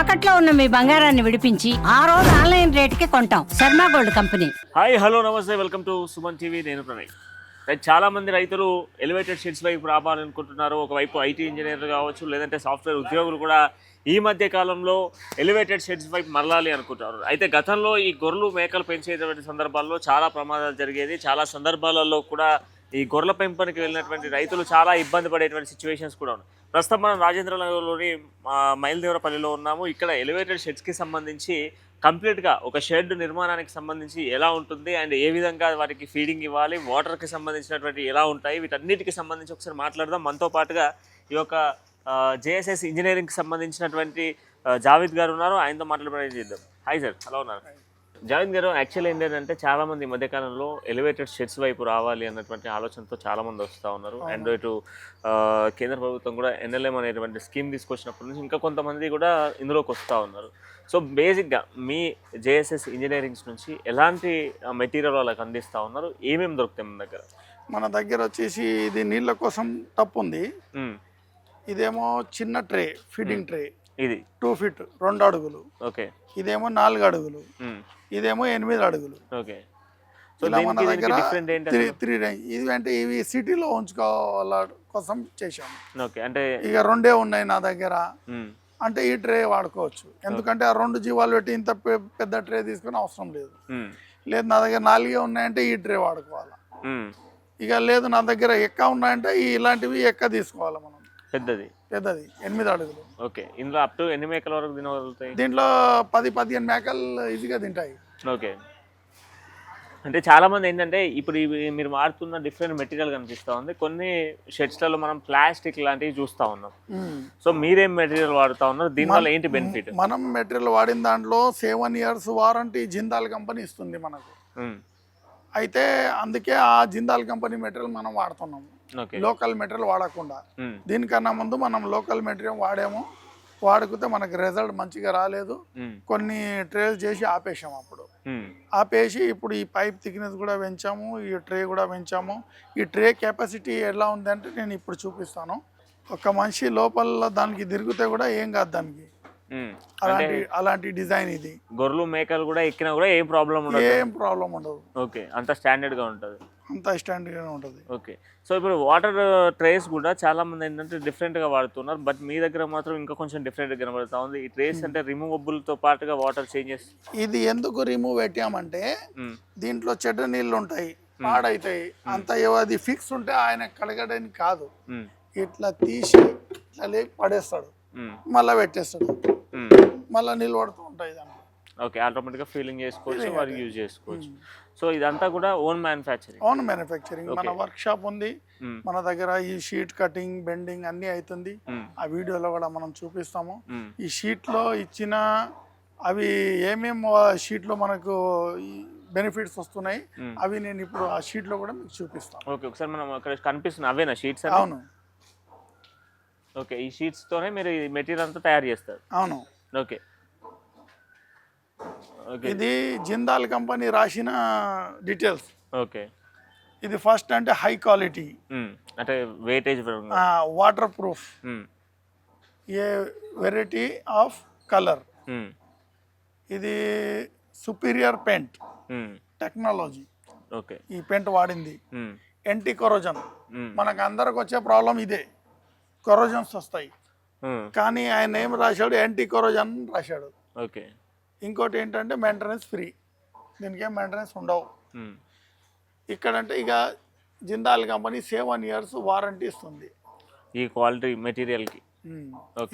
తాకట్లో ఉన్న మీ బంగారాన్ని విడిపించి ఆ రోజు ఆన్లైన్ రేటుకి కొంటాం. Sharma gold company. Hi hello namaste welcome to Suman TV. నేను ప్రణయ్. చాలా మంది రైతులు ఎలివేటెడ్ షెడ్స్ వైపు రావాలనుకుంటున్నారు. ఒకవైపు ఐటీ ఇంజనీర్లు కావచ్చు లేదంటే సాఫ్ట్వేర్ ఉద్యోగులు కూడా ఈ మధ్య కాలంలో ఎలివేటెడ్ షెడ్స్ వైపు మరలాలి అనుకుంటారు. అయితే గతంలో ఈ గొర్రెలు మేకలు పెంచేటువంటి సందర్భాల్లో చాలా ప్రమాదాలు జరిగేది. చాలా సందర్భాలలో కూడా ఈ గొర్రెల పెంపనికి వెళ్ళినటువంటి రైతులు చాలా ఇబ్బంది పడేటువంటి సిచ్యువేషన్స్ కూడా ఉన్నాయి. ప్రస్తుతం మనం రాజేంద్ర నగర్లోని మైల్దేవరపల్లిలో ఉన్నాము. ఇక్కడ ఎలివేటెడ్ షెడ్స్కి సంబంధించి కంప్లీట్గా ఒక షెడ్ నిర్మాణానికి సంబంధించి ఎలా ఉంటుంది అండ్ ఏ విధంగా వాటికి ఫీడింగ్ ఇవ్వాలి వాటర్కి సంబంధించినటువంటి ఎలా ఉంటాయి వీటన్నిటికి సంబంధించి ఒకసారి మాట్లాడదాం. మనతో పాటుగా ఈ యొక్క జేఎస్ఎస్ ఇంజనీరింగ్కి సంబంధించినటువంటి జావేద్ గారు ఉన్నారు. ఆయనతో మాట్లాడే చేద్దాం. హాయ్ సార్ హలో ఉన్నారు? జావేద్ గారు యాక్చువల్ ఏంటంటే చాలా మంది ఈ మధ్యకాలంలో ఎలివేటెడ్ షెడ్స్ వైపు రావాలి అన్నటువంటి ఆలోచనతో చాలా మంది వస్తూ ఉన్నారు. అండ్ ఇటు కేంద్ర ప్రభుత్వం కూడా ఎన్ఎల్ఎం అనేటువంటి స్కీమ్ తీసుకొచ్చినప్పటి నుంచి ఇంకా కొంతమంది కూడా ఇందులోకి వస్తూ ఉన్నారు. సో బేసిక్గా మీ జేఎస్ఎస్ ఇంజనీరింగ్స్ నుంచి ఎలాంటి మెటీరియల్ వాళ్ళకి అందిస్తూ ఉన్నారు? ఏమేమి దొరుకుతాయి మన దగ్గర? మన దగ్గర వచ్చేసి ఇది నీళ్ళ కోసం టప్ ఉంది. ఇదేమో చిన్న ట్రే ఫీడింగ్ ట్రే. ఇది? టూ ఫీట్ రెండు అడుగులు. ఓకే. ఇదేమో నాలుగు అడుగులు. మ్మ్. ఇదేమో ఎనిమిది అడుగులు. ఓకే. సో మన దగ్గర త్రీ రేంజ్ ఇది అంటే ఇవి సిటీలో ఉంచుకోవాల కోసం చేశాము. ఓకే. అంటే ఇక రెండే ఉన్నాయి నా దగ్గర. మ్మ్. అంటే ఈ ట్రే వాడుకోవచ్చు. ఎందుకంటే ఆ రెండు జీవాలు పెట్టి ఇంత పెద్ద ట్రే తీసుకుని అవసరం లేదు. మ్మ్. లేదు నా దగ్గర నాలుగే ఉన్నాయంటే ఈ ట్రే వాడుకోవాలి. ఇక లేదు నా దగ్గర ఎక్క ఉన్నాయంటే ఇలాంటివి ఎక్క తీసుకోవాలి మనం. పెద్దది? పెద్దది. ఎనిమిది అడుగులు. ఓకే. ఇందులో అప్ టు ఎన్ని మేకల వరకు తినగలుగుతాయి దీంట్లో పది పదిహేను మేకలు ఈజీగా తింటాయి. ఓకే. అంటే చాలా మంది ఏంటంటే ఇప్పుడు ఇవి మీరు వాడుతున్న డిఫరెంట్ మెటీరియల్ కనిపిస్తూ ఉంది. కొన్ని షెడ్స్లలో మనం ప్లాస్టిక్ లాంటివి చూస్తూ ఉన్నాం. సో మీరేం మెటీరియల్ వాడుతూ ఉన్నారు? దీనివల్ల ఏంటి బెనిఫిట్ మనం మెటీరియల్ వాడిన దాంట్లో seven years warranty Jindal company ఇస్తుంది మనకు. అయితే అందుకే ఆ జిందాల్ కంపెనీ మెటీరియల్ మనం వాడుతున్నాము. లోకల్ మెటీరియల్ వాడకుండా. దీనికన్నా ముందు మనం లోకల్ మెటీరియల్ వాడాము. వాడుకుంటే మనకు రిజల్ట్ మంచిగా రాలేదు. కొన్ని ట్రేస్ చేసి ఆపేసాము అప్పుడు. ఆపేసి ఇప్పుడు ఈ పైప్ థిక్నెస్ కూడా పెంచాము ఈ ట్రే కూడా పెంచాము. ఈ ట్రే కెపాసిటీ ఎలా ఉందంటే నేను ఇప్పుడు చూపిస్తాను. ఒక మనిషి లోపల దానికి తిరిగితే కూడా ఏం కాదు దానికి. అలాంటి అలాంటి డిజైన్ ఇది. గొర్రెలు మేకలు కూడా ఎక్కినా కూడా ఏం ప్రాబ్లం ఉండదు. ఏం ప్రాబ్లం ఉండదు. ఓకే. అంత స్టాండర్డ్గా ఉంటుంది. అంత స్టాండర్డ్గానే ఉంటుంది. ఓకే. సో ఇప్పుడు వాటర్ ట్రేస్ కూడా చాలా మంది ఏంటంటే different గా వాడుతున్నారు. బట్ మీ దగ్గర మాత్రం ఇంకా కొంచెం డిఫరెంట్ కనబడుతా ఉంది. ఈ ట్రేస్ అంటే రిమూవబుల్తో పాటుగా వాటర్ చేంజెస్ ఇది ఎందుకు రిమూవ్ పెట్టామంటే దీంట్లో చెడ్డ నీళ్ళు ఉంటాయి పాడైతాయి. అంత అది ఫిక్స్ ఉంటే ఆయన కడగడానికి కాదు. ఇట్లా తీసి ఇట్లా లేపి పడేస్తాడు. మళ్ళీ పెట్టేస్తాడు. మళ్ళీ నీళ్ళు పడుతూ ఉంటాయి దాంట్లో. ఓకే. ఆటోమేటిక్గా ఫీలింగ్ చేసుకోవచ్చు వారు యూజ్ చేసుకోవచ్చు. సో ఇదంతా కూడా ఓన్ మ్యానుఫ్యాక్చరింగ్ ఓన్ మ్యానుఫ్యాక్చరింగ్ మన వర్క్ షాప్ ఉంది. మ్మ్. మన దగ్గర ఈ షీట్ కటింగ్ బెండింగ్ అన్నీ అవుతుంది ఆ వీడియోలో కూడా మనం చూపిస్తాము. ఈ షీట్లో ఇచ్చిన అవి ఏమేమి షీట్లో మనకు బెనిఫిట్స్ వస్తున్నాయి మ్మ్. అవి నేను ఇప్పుడు ఆ షీట్లో కూడా మీకు చూపిస్తాను. ఓకే ఒకసారి మనం అక్కడ కనిపిస్తుంది అవేనా షీట్స్ అవును. ఓకే ఈ షీట్స్ తోనే మీరు ఈ మెటీరియల్ అంతా తయారు చేస్తారు. అవును. ఓకే ఇది జిందాల్ కంపెనీ రాసిన డీటెయిల్స్. ఓకే. ఇది ఫస్ట్ అంటే హై క్వాలిటీ. అంటే weightage waterproof a variety of colour ఇది సుపీరియర్ పెయింట్ టెక్నాలజీ ఓకే. ఈ పెయింట్ వాడింది. ఎంటీ కొరోజన్ మనకు అందరికి వచ్చే ప్రాబ్లం ఇదే. కొరోజన్స్ వస్తాయి. కానీ ఆయన ఏం రాశాడు? యాంటీ కొరోజన్ రాశాడు. ఓకే. ఇంకోటి ఏంటంటే మెయింటెనెన్స్ ఫ్రీ దీనికి ఏం మెయింటెనెన్స్ ఉండవు. ఇక్కడంటే ఇక Jindal company seven years warranty ఇస్తుంది. ఈ క్వాలిటీ మెటీరియల్కి.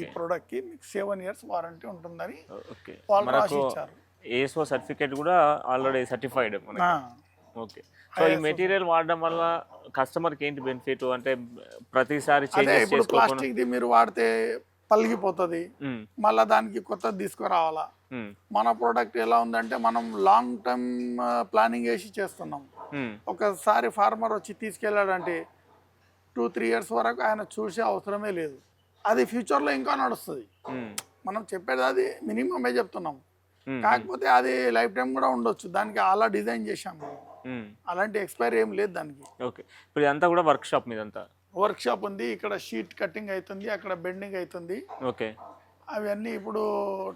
ఈ ప్రోడక్ట్కి మీకు సెవెన్ ఇయర్స్ వారంటీ ఉంటుందని ఓకే. వాళ్ళు రాసి మనకు ఇచ్చారు ఏసో సర్టిఫికేట్ కూడా ఆల్రెడీ సర్టిఫైడ్ ఓకే. సో ఈ మెటీరియల్ వాడడం వల్ల కస్టమర్కి ఏంటి బెనిఫిట్ అంటే ప్రతిసారి చేంజెస్ చేసుకోకుండా మీరు వాడితే పలిగిపోతుంది. మళ్ళీ దానికి కొత్తది తీసుకురావాలా? మన ప్రోడక్ట్ ఎలా ఉందంటే మనం లాంగ్ టర్మ్ ప్లానింగ్ వేసి చేస్తున్నాం. ఒకసారి ఫార్మర్ వచ్చి తీసుకెళ్ళాడంటే టూ త్రీ ఇయర్స్ వరకు ఆయన చూసే అవసరమే లేదు. అది ఫ్యూచర్లో ఇంకా నడుస్తుంది. మనం చెప్పేది అది మినిమమే చెప్తున్నాం. కాకపోతే అది లైఫ్ టైం కూడా ఉండొచ్చు. దానికి అలా డిజైన్ చేశాం. మేము. ఉమ్, అలాంటి ఎక్స్పైరీ ఏం లేదు దానికి. ఓకే. ఇప్పుడు ఇదంతా కూడా వర్క్ షాప్ మీదంతా? వర్క్ షాప్ ఉంది. ఇక్కడ షీట్ కటింగ్ అవుతుంది. అక్కడ బెండింగ్ అవుతుంది. ఓకే. అవన్నీ ఇప్పుడు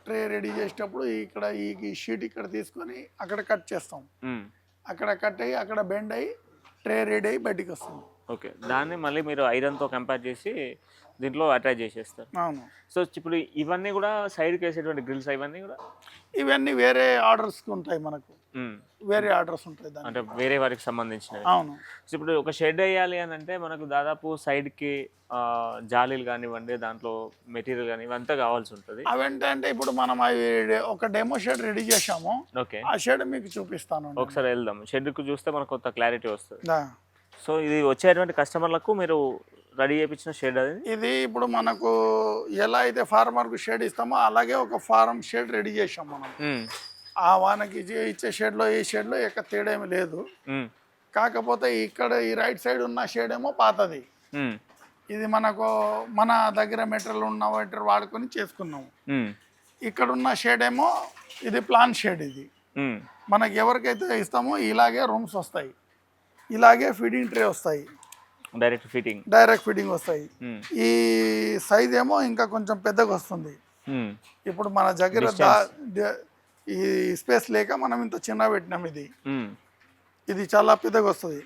ట్రే రెడీ చేసేటప్పుడు ఇక్కడ ఈ షీట్ ఇక్కడ తీసుకొని అక్కడ కట్ చేస్తాం. అక్కడ కట్ అయ్యి అక్కడ బెండ్ అయ్యి ట్రే రెడీ అయ్యి బయటికి వస్తుంది. ఓకే. దాన్ని మళ్ళీ మీరు ఐరన్తో కంపేర్ చేసి దీంట్లో అటాచ్ చేసేస్తారు. అవును. సో ఇప్పుడు ఇవన్నీ కూడా సైడ్కి వేసేటువంటి గ్రిల్స్ ఇవన్నీ కూడా? ఇవన్నీ వేరే ఆర్డర్స్కి ఉంటాయి మనకు. వేరే ఆర్డర్స్ ఉంటాయి అంటే వేరే వారికి సంబంధించినవి. అవును. ఇప్పుడు ఒక షెడ్ వేయాలి అని అంటే మనకు దాదాపు సైడ్కి జాలీలు కానివ్వండి దాంట్లో మెటీరియల్ కానీ ఇవంతా కావాల్సి ఉంటుంది. అవేంటంటే ఇప్పుడు మనం అవి ఒక డెమో షెడ్ రెడీ చేసాము ఓకే. ఆ షెడ్ మీకు చూపిస్తాను ఒకసారి వెళ్దాం. షెడ్కి చూస్తే మనకు కొత్త క్లారిటీ వస్తుంది. సో ఇది వచ్చేటువంటి కస్టమర్లకు మీరు రెడీ చేయించిన షెడ్ అది? ఇది ఇప్పుడు మనకు ఎలా అయితే ఫార్మర్కు షెడ్ ఇస్తామో అలాగే ఒక ఫార్మ్ షెడ్ రెడీ చేసాం మనం. ఆ వానకి ఇచ్చే- షెడ్లో ఈ షెడ్లో ఎక్క తేడా ఏమి లేదు. కాకపోతే ఇక్కడ ఈ రైట్ సైడ్ ఉన్న షేడ్ ఏమో పాతది. ఇది మనకు మన దగ్గర మెటీరియల్ ఉన్న మెటీరియల్ వాడుకొని చేసుకున్నాము. ఇక్కడ ఉన్న షేడ్ ఏమో ఇది ప్లాన్ షేడ్ ఇది. మనకి ఎవరికైతే ఇస్తామో ఇలాగే రూమ్స్ వస్తాయి ఇలాగే ఫీడింగ్ ట్రే వస్తాయి డైరెక్ట్ ఫిట్టింగ్ డైరెక్ట్ ఫీడింగ్ వస్తాయి. ఈ సైజ్ ఏమో ఇంకా కొంచెం పెద్దగా వస్తుంది. ఇప్పుడు మన దగ్గర ఈ స్పేస్ లేక మనం ఇంత చిన్న పెట్టినాం ఇది. ఇది చాలా పెద్దగా వస్తుంది.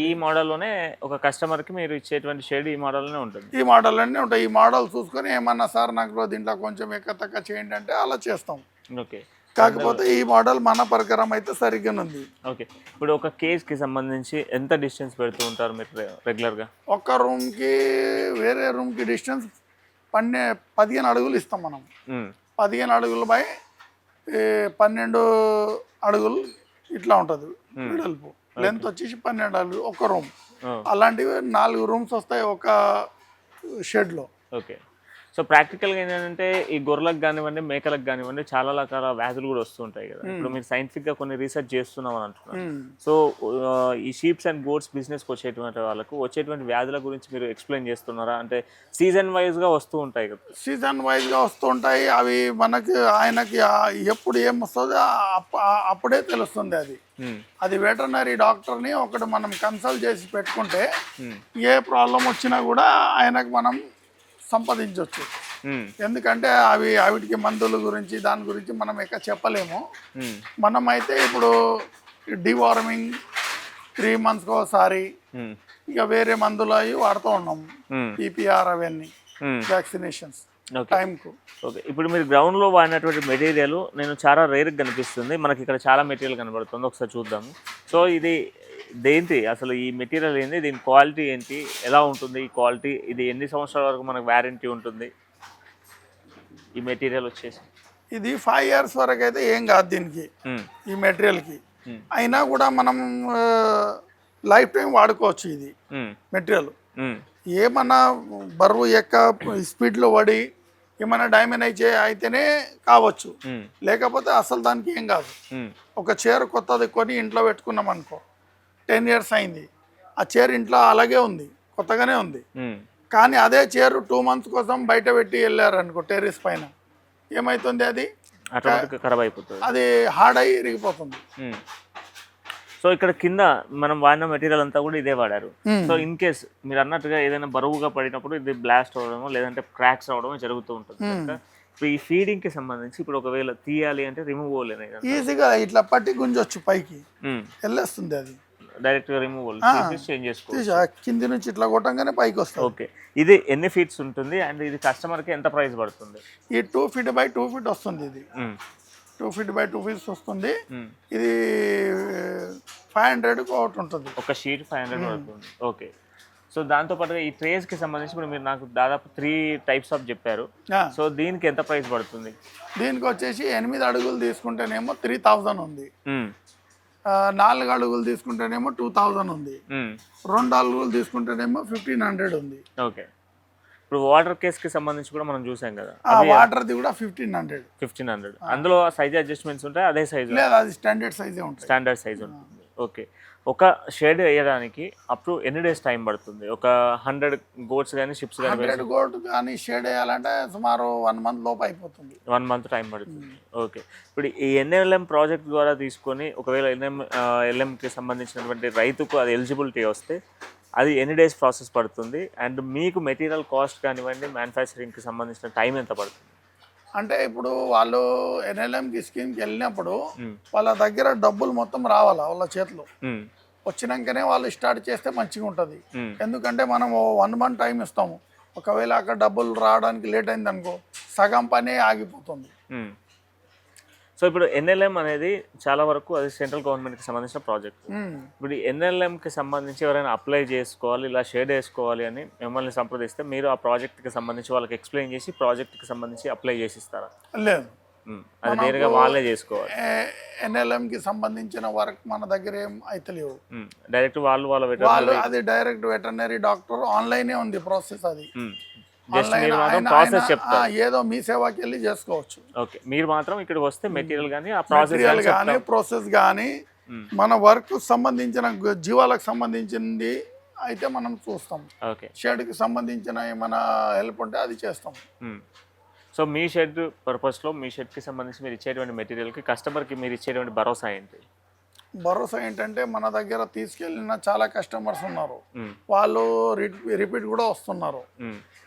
ఈ మోడల్లోనే ఒక కస్టమర్కి మీరు ఇచ్చేటువంటి షేడ్ ఈ మోడల్లోనే ఉంటుంది. ఈ మోడల్ అన్నీ ఉంటాయి. ఈ మోడల్ చూసుకొని ఏమన్నా సార్ నాకు దీంట్లో కొంచెం ఎక్క తక్క చేయండి అంటే అలా చేస్తాం. ఓకే. కాకపోతే ఈ మోడల్ మన పరికరం అయితే సరిగ్గా ఉంది. ఓకే. ఇప్పుడు ఒక కేజ్కి సంబంధించి ఎంత డిస్టెన్స్ పెడుతూ ఉంటారు మీరు రె- రెగ్యులర్గా? ఒక్క రూమ్కి వేరే రూమ్కి డిస్టెన్స్ పన్నె పదిహేను అడుగులు ఇస్తాం మనం. పదిహేను అడుగులు బై పన్నెండు అడుగులు ఇట్లా ఉంటుంది. వెడల్పు. లెంత్ వచ్చేసి పన్నెండు అడుగులు ఒక రూమ్ ఓ, అలాంటివి నాలుగు రూమ్స్ వస్తాయి ఒక షెడ్లో ఓకే సో ప్రాక్టికల్గా ఏంటంటే ఈ గొర్రెలకు కానివ్వండి మేకలకు కానివ్వండి చాలా రకాల వ్యాధులు కూడా వస్తుంటాయి కదా. ఇప్పుడు మీరు సైంటిఫిక్గా కొన్ని రీసెర్చ్ చేస్తున్నాం అని అంటున్నారు. సో ఈ షీప్స్ అండ్ గోడ్స్ బిజినెస్కి వచ్చేటువంటి వాళ్ళకు వచ్చేటువంటి వ్యాధుల గురించి మీరు ఎక్స్ప్లెయిన్ చేస్తున్నారా? అంటే సీజన్ వైజ్గా వస్తూ ఉంటాయి కదా. సీజన్ వైజ్గా వస్తుంటాయి అవి మనకి ఆయనకి ఎప్పుడు ఏం వస్తుందో అప్పుడే తెలుస్తుంది అది. అది వెటర్నరీ డాక్టర్ని ఒకటి మనం కన్సల్ట్ చేసి పెట్టుకుంటే. ఏ ప్రాబ్లం వచ్చినా కూడా ఆయనకు మనం సంపాదించవచ్చు. ఎందుకంటే అవి వాటికి మందుల గురించి దాని గురించి మనం ఎక్క చెప్పలేము. మనం అయితే ఇప్పుడు డివార్మింగ్ త్రీ మంత్స్కి ఒకసారి. ఇక వేరే మందులు అవి వాడుతూ ఉన్నాం. పీపీఆర్ అవన్నీ. వ్యాక్సినేషన్స్ టైంకు ఓకే ఇప్పుడు మీరు గ్రౌండ్లో వాడినటువంటి మెటీరియల్ నేను చాలా రేర్గా కనిపిస్తుంది మనకి ఇక్కడ చాలా మెటీరియల్ కనబడుతుంది ఒకసారి చూద్దాము సో ఇది దేంటి అసలు ఈ మెటీరియల్ ఏంటి దీని క్వాలిటీ ఏంటి ఎలా ఉంటుంది ఈ క్వాలిటీ ఇది ఎన్ని సంవత్సరాల వరకు మనకు వ్యారంటీ ఉంటుంది ఈ మెటీరియల్ వచ్చేసి ఇది ఫైవ్ ఇయర్స్ వరకు అయితే ఏం కాదు దీనికి. ఈ మెటీరియల్కి. అయినా కూడా మనం లైఫ్ టైం వాడుకోవచ్చు ఇది. మెటీరియల్. ఏమన్నా బరువు ఎక్క స్పీడ్లో పడి ఏమైనా అయితే అయితేనే కావచ్చు. లేకపోతే అసలు దానికి ఏం కాదు. ఒక చైర్ కొత్తది కొని ఇంట్లో పెట్టుకున్నాం అనుకో టెన్ ఇయర్స్ అయింది. ఆ చైర్ ఇంట్లో అలాగే ఉంది కొత్తగానే ఉంది. కానీ అదే చైర్ టూ మంత్స్ కోసం బయట పెట్టి వెళ్ళారు అనుకో టెర్రస్ పైన. ఏమవుతుంది అది? ఆటోమేటిక్గా ఖరాబ్ అయిపోతుంది. అది హార్డ్ అయ్యి ఇరిగిపోతుంది. సో ఇక్కడ కింద మనం వాడిన మెటీరియల్ అంతా కూడా ఇదే వాడారు. సో ఇన్ కేస్ మీరు అన్నట్టుగా ఏదైనా బరువుగా పడినప్పుడు ఇది బ్లాస్ట్ అవడమో లేదంటే క్రాక్స్ అవడమో జరుగుతూ ఉంటుంది. ఈ ఫీడింగ్కి సంబంధించి ఇప్పుడు ఒకవేళ తీయాలి అంటే రిమూవల్ ఈజీగా ఇట్లా పట్టి గుంజొచ్చు పైకి. వెళ్ళేస్తుంది అది. డైరెక్ట్గా రిమూవల్ చేంజ్ చేసుకోవచ్చు. కింది నుంచి ఇట్లా కొట్టంగానే పైకి వస్తుంది. ఓకే ఇది ఎన్ని ఫీట్స్ ఉంటుంది? అండ్ ఇది కస్టమర్కి ఎంత ప్రైస్ పడుతుంది? ఈ two feet by two feet వస్తుంది ఇది. Two feet by two feets వస్తుంది. మ్మ్. ఇది ఫైవ్ హండ్రెడ్కి ఒకటి ఉంటుంది. ఒక షీట్ ఫైవ్ హండ్రెడ్ పడుతుంది ఓకే సో దాంతో పాటుగా ఈ ట్రేస్కి సంబంధించి ఇప్పుడు మీరు నాకు దాదాపు త్రీ టైప్స్ ఆఫ్ చెప్పారు. సో దీనికి ఎంత ప్రైస్ పడుతుంది? దీనికి వచ్చేసి ఎనిమిది అడుగులు తీసుకుంటేనేమో త్రీ థౌజండ్ ఉంది. ఆ, నాలుగు అడుగులు తీసుకుంటేనేమో టూ థౌజండ్ ఉంది. రెండు అడుగులు తీసుకుంటేనేమో ఫిఫ్టీన్ హండ్రెడ్ ఉంది. ఓకే. ఇప్పుడు వాటర్ కేస్కి సంబంధించి కూడా మనం చూసాం కదా. ఆ వాటర్ది కూడా ఫిఫ్టీన్ హండ్రెడ్ ఫిఫ్టీన్ హండ్రెడ్ అందులో సైజ్ అడ్జస్ట్మెంట్స్ ఉంటాయి అదే సైజ్ లేదు అది స్టాండర్డ్ సైజే ఉంటుంది. స్టాండర్డ్ సైజ్ ఉంటుంది. ఓకే. ఒక షేడ్ వేయడానికి అప్ టు ఎన్ని డేస్ టైం పడుతుంది? ఒక హండ్రెడ్ గోట్స్ కానీ షిప్స్ కానీ హండ్రెడ్ గోల్డ్ కానీ షేడ్ వేయాలంటే సుమారు వన్ మంత్ లోపు అయిపోతుంది. వన్ మంత్ టైం పడుతుంది. ఓకే. ఇప్పుడు ఈ ఎన్ఎల్ఎం ప్రాజెక్ట్ ద్వారా తీసుకొని ఒకవేళ ఎన్ఎం ఎల్ఎంకి సంబంధించినటువంటి రైతుకు అది ఎలిజిబిలిటీ వస్తే అది ఎన్ని డేస్ ప్రాసెస్ పడుతుంది? అండ్ మీకు మెటీరియల్ కాస్ట్ కానివ్వండి మ్యానుఫ్యాక్చరింగ్కి సంబంధించిన టైం ఎంత పడుతుంది? అంటే ఇప్పుడు వాళ్ళు ఎన్ఎల్ఎంకి స్కీమ్కి వెళ్ళినప్పుడు వాళ్ళ దగ్గర డబ్బులు మొత్తం రావాలా వాళ్ళ చేతిలో? వచ్చినాకనే వాళ్ళు స్టార్ట్ చేస్తే మంచిగా ఉంటుంది. ఎందుకంటే మనం వన్ మంత్ టైం ఇస్తాము. ఒకవేళ అక్కడ డబ్బులు రావడానికి లేట్ అయింది అనుకో సగం పనే ఆగిపోతుంది. సో ఇప్పుడు ఎన్ఎల్ఎం అనేది చాలా వరకు అది సెంట్రల్ గవర్నమెంట్కి సంబంధించిన ప్రాజెక్ట్ ఉమ్. ఇప్పుడు ఎన్ఎల్ఎంకి సంబంధించి ఎవరైనా అప్లై చేసుకోవాలి ఇలా షేడ్ వేసుకోవాలి అని మిమ్మల్ని సంప్రదిస్తే మీరు ఆ ప్రాజెక్ట్కి సంబంధించి వాళ్ళకి ఎక్స్ప్లెయిన్ చేసి ప్రాజెక్ట్కి సంబంధించి అప్లై చేసి ఇస్తారా లేదు. ఉమ్, అది నేరుగా వాళ్ళే చేసుకోవాలి. ఎన్ఎల్ఎంకి సంబంధించిన వర్క్ మన దగ్గర ఏం అయితలేవు. ఉమ్, డైరెక్ట్ వాళ్ళు వాళ్ళ వాళ్ళు వెటర్నరీ అది డైరెక్ట్ వెటర్నరీ డాక్టర్ ఆన్లైనే ఉంది ప్రాసెస్ అది. జస్ట్ మీరు మాత్రం ప్రాసెస్ చెప్తారు. ఏదో మీ సేవకి వెళ్ళి చేసుకోవచ్చు. ఓకే మీరు మాత్రం ఇక్కడికి వస్తే మెటీరియల్ కానీ ఆ ప్రాసెస్ కానీ ప్రాసెస్ కానీ. మన వర్క్ సంబంధించిన జీవాలకు సంబంధించింది అయితే మనం చూస్తాం. ఓకే. షెడ్కి సంబంధించిన ఏమైనా హెల్ప్ ఉంటే అది చేస్తాం. సో మీ షెడ్ పర్పస్లో మీ షెడ్కి సంబంధించి మీరు ఇచ్చేటువంటి మెటీరియల్కి కస్టమర్కి మీరు ఇచ్చేటువంటి భరోసా ఏంటి? భరోసా ఏంటంటే మన దగ్గర తీసుకెళ్ళిన చాలా కస్టమర్స్ ఉన్నారు. వాళ్ళు రిపీట్ కూడా వస్తున్నారు.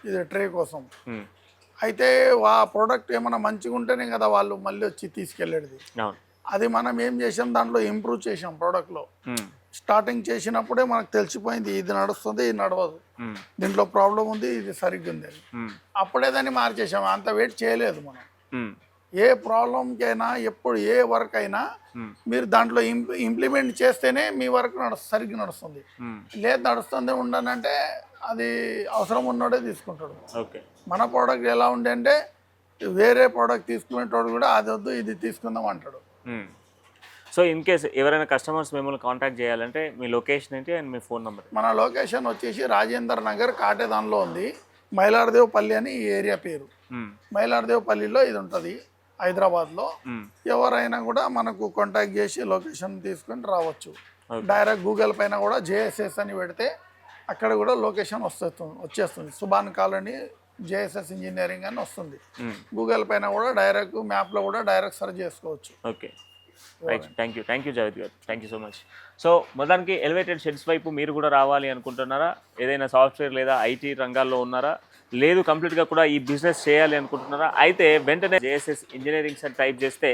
ఇది ట్రే కోసం. అయితే ఆ ప్రోడక్ట్ ఏమైనా మంచిగా ఉంటేనే కదా వాళ్ళు మళ్ళీ వచ్చి తీసుకెళ్ళేది అవును అది మనం ఏం చేసాం దాంట్లో ఇంప్రూవ్ చేసాం ప్రోడక్ట్లో. స్టార్టింగ్ చేసినప్పుడే మనకు తెలిసిపోయింది ఇది నడుస్తుంది ఇది నడవదు. దీంట్లో ప్రాబ్లం ఉంది ఇది సరిగ్గా ఉంది. అప్పుడే దాన్ని మార్చేసాం అంత వెయిట్ చేయలేదు మనం. ఏ ప్రాబ్లంకైనా ఎప్పుడు ఏ వర్క్ అయినా. మీరు దాంట్లో ఇంప్ ఇంప్లిమెంట్ చేస్తేనే మీ వర్క్ నడు సరిగ్గా నడుస్తుంది. లేదు నడుస్తుంది ఉండనంటే అది అవసరం ఉన్నోడే తీసుకుంటాడు. ఓకే. మన ప్రోడక్ట్ ఎలా ఉండే అంటే వేరే ప్రోడక్ట్ తీసుకునేటోడు కూడా అది వద్దు ఇది తీసుకుందాం అంటాడు. సో ఇన్ కేస్ ఎవరైనా కస్టమర్స్ మిమ్మల్ని కాంటాక్ట్ చేయాలంటే మీ లొకేషన్ ఏంటి అండ్ మీ ఫోన్ నెంబర్ మన లొకేషన్ వచ్చేసి రాజేందర్ నగర్ కాటేదాన్లో ఉంది. మైలార్దేవ్ పల్లి అని ఈ ఏరియా పేరు. మైలార్దేవ్ పల్లిలో ఇది ఉంటుంది. హైదరాబాద్లో ఎవరైనా కూడా మనకు కాంటాక్ట్ చేసి లొకేషన్ తీసుకొని రావచ్చు. డైరెక్ట్ గూగుల్ పైన కూడా జేఎస్ఎస్ అని పెడితే అక్కడ కూడా లొకేషన్ వస్తుంది వచ్చేస్తుంది. సుభాన్ కాలనీ జేఎస్ఎస్ ఇంజనీరింగ్ అని వస్తుంది. గూగుల్ పైన కూడా డైరెక్ట్ మ్యాప్లో కూడా డైరెక్ట్ సెర్చ్ చేసుకోవచ్చు. Okay. Right thank you thank you Javed garu. Thank you so much so మొత్తానికి ఎలివేటెడ్ షెడ్స్ వైపు మీరు కూడా రావాలి అనుకుంటున్నారా? ఏదైనా సాఫ్ట్వేర్ లేదా ఐటీ రంగాల్లో ఉన్నారా? లేదు కంప్లీట్గా కూడా ఈ బిజినెస్ చేయాలి అనుకుంటున్నారా? అయితే వెంటనే జేఎస్ఎస్ ఇంజనీరింగ్స్ అని టైప్ చేస్తే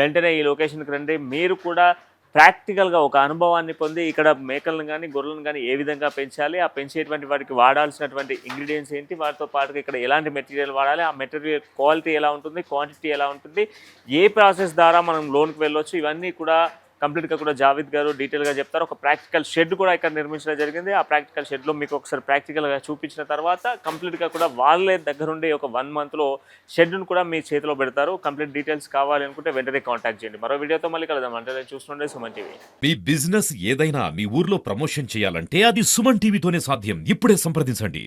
వెంటనే ఈ లొకేషన్కి రండి. మీరు కూడా ప్రాక్టికల్గా ఒక అనుభవాన్ని పొంది ఇక్కడ మేకలను కానీ గొర్రెలను కానీ ఏ విధంగా పెంచాలి ఆ పెంచేటువంటి వాటికి వాడాల్సినటువంటి ఇంగ్రీడియంట్స్ ఏంటి వాటితో పాటుగా ఇక్కడ ఎలాంటి మెటీరియల్ వాడాలి ఆ మెటీరియల్ క్వాలిటీ ఎలా ఉంటుంది క్వాంటిటీ ఎలా ఉంటుంది ఏ ప్రాసెస్ ద్వారా మనం లోన్కి వెళ్ళొచ్చు ఇవన్నీ కూడా కంప్లీట్గా కూడా జావేద్ గారు డీటెయిల్గా చెప్తారు. ఒక ప్రాక్టికల్ షెడ్ కూడా ఇక్కడ నిర్మించడం జరిగింది. ఆ ప్రాక్టికల్ షెడ్లో మీకు ఒకసారి ప్రాక్టికల్గా చూపించిన తర్వాత కంప్లీట్గా కూడా వాళ్ళే దగ్గరుండి ఒక వన్ మంత్లో షెడ్ను కూడా మీ చేతిలో పెడతారు. కంప్లీట్ డీటెయిల్స్ కావాలి అనుకుంటే వెంటనే కాంటాక్ట్ చేయండి. మరో వీడియోతో మళ్ళీ కలదాం అంటే చూస్తుండే సుమన్ టీవీ. మీ బిజినెస్ ఏదైనా మీ ఊర్లో ప్రమోషన్ చేయాలంటే అది సుమన్ టీవీతోనే సాధ్యం. ఇప్పుడే సంప్రదించండి.